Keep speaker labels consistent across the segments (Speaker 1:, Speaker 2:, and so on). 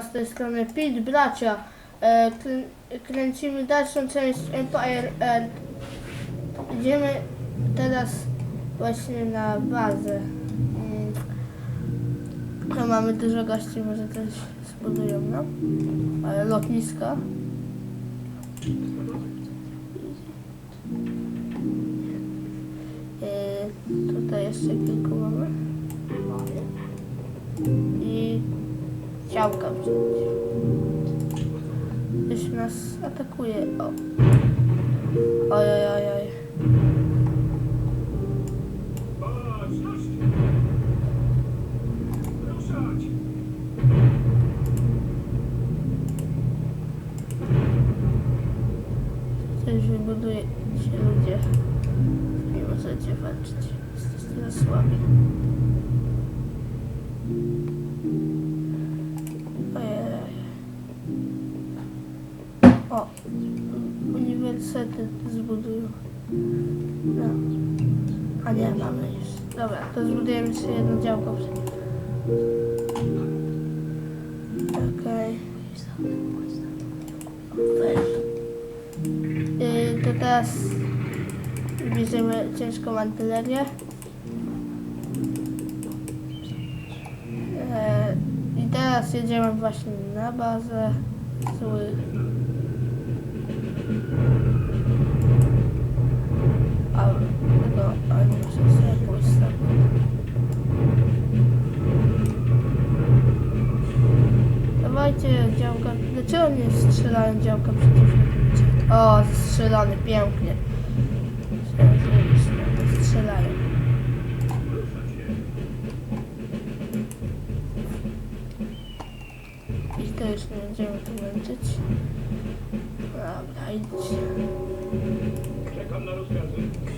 Speaker 1: Z tej strony Pit Bracia. E, krę, kręcimy dalszą część Empire. Idziemy teraz właśnie na bazę. Mm. No, mamy dużo gości, może też zbudują nam. Ale lotniska. E, tutaj jeszcze kilku mamy. Działka wziąć. Ktoś nas atakuje. O. Oj, oj, oj, oj. Coś wybuduje się ludzie. Nie możecie walczyć. Jesteście za słabi. O, uniwersytet zbudują. No. A nie, mamy już. Dobra, to zbudujemy sobie jedno działko. Okej. Okay. Yy, to teraz bierzemy ciężką artylerię. E, I teraz jedziemy właśnie na bazę złych. A, tego, a nie muszę sobie pójść tam. Dawajcie działka. Dlaczego nie strzelają działka przeciwnika? O, strzelony, pięknie. Strzelają. I to już nie będziemy tu męczyć. Dobra, idź.
Speaker 2: Czekam na rozkazy.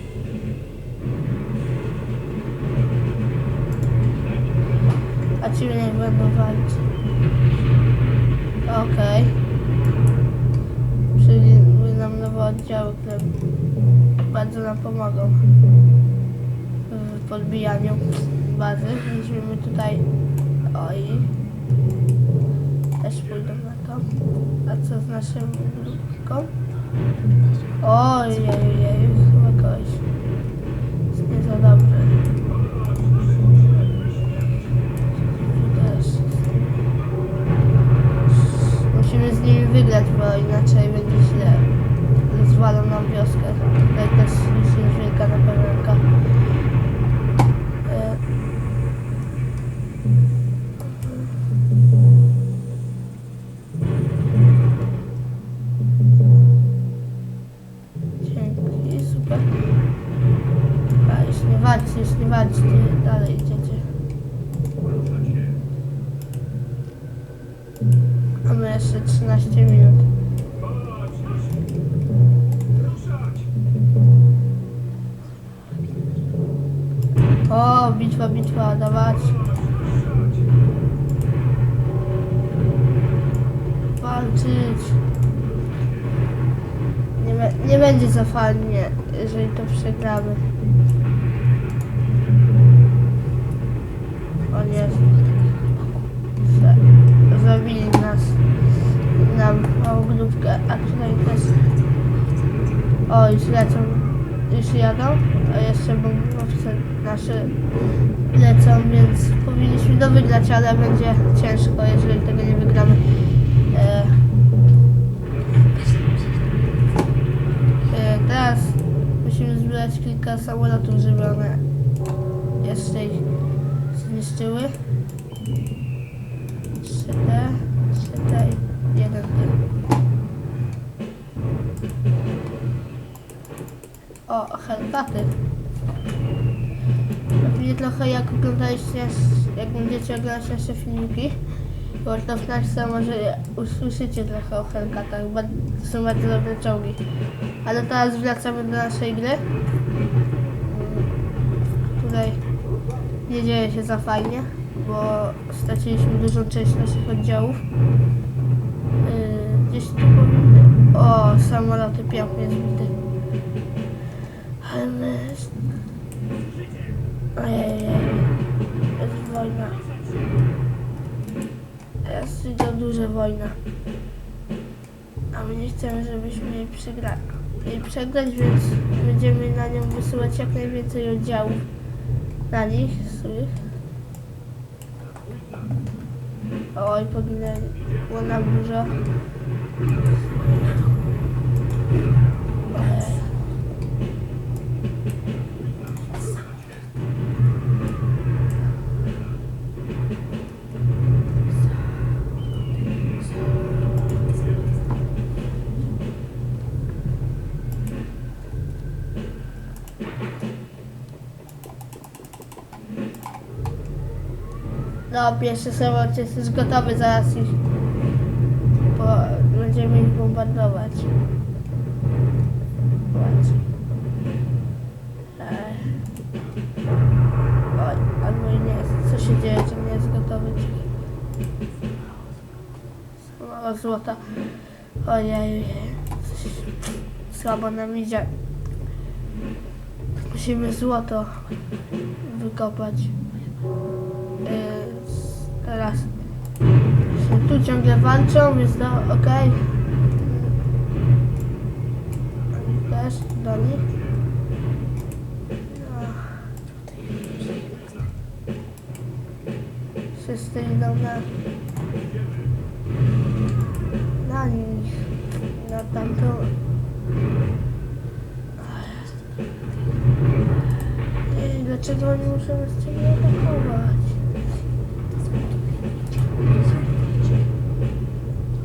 Speaker 1: A ci nie będą walić. Okej. Czyli nam nowe oddziały, które bardzo nam pomogą w podbijaniu bazy. Weźmiemy tutaj... Oj. Też pójdą na to. A co z naszą grupką? Oj, oj, oj, chyba kogoś. Jest nie za dobrze. Jeszcze 13 minut. O, bitwa, bitwa, dawać. Walczyć. Nie, nie będzie za fajnie, jeżeli to przegramy. O nie. Za- Zabili nas. Nam małą grupkę, a tutaj też. O, już lecą. Już jadą, a jeszcze bombowce nasze lecą, więc powinniśmy to wygrać, ale będzie ciężko, jeżeli tego nie wygramy. E, e, teraz musimy zbierać kilka samolotów, żeby one jeszcze ich zniszczyły. Herbaty. Pewnie trochę jak oglądaliście, jak będziecie oglądać nasze filmiki, bo to w nasze może usłyszycie trochę o Hellcatach, bo są bardzo dobre czołgi. Ale teraz wracamy do naszej gry, w której nie dzieje się za fajnie, bo straciliśmy dużą część naszych oddziałów. Yy, Gdzieś tu powinny... O, samoloty pięknie zbite. Ojej, jest wojna. Za dużo duże wojna. A my nie chcemy, żebyśmy jej przegrali. Jej przegrać, więc będziemy na nią wysyłać jak najwięcej oddziałów na nich swoich. Oj, poginęło nam dużo. No, pierwszy samolot jest gotowy, zaraz ich bo będziemy ich bombardować. Albo nie jest. Co się dzieje, że nie jest gotowy? O, złota. Ojej, słabo nam idzie. Musimy złoto wykopać. Yy, teraz się tu ciągle walczą, więc no okej. Oni Też do nich. No. Wszyscy idą na na nich, na tamtą. Dlaczego oni muszą nas ciągle atakować?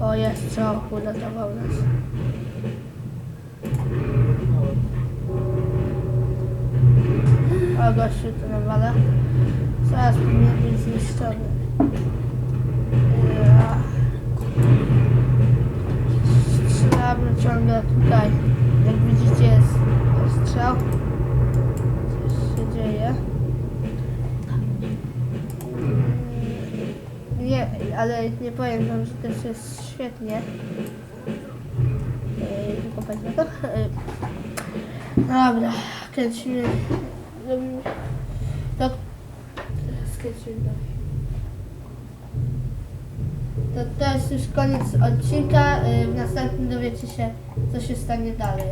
Speaker 1: O, jest co, uratował nas. O, gościu to nawala. Zaraz powinien być zniszczony. Ja. Strzelamy ciągle tutaj. Jak widzicie jest strzał. Coś się dzieje. Nie, ale nie powiem wam, że też jest świetnie. Yy, Tylko to. Yy. Dobra, kręcimy. Robimy. To skręcimy to. To już koniec odcinka. Yy, W następnym dowiecie się, co się stanie dalej.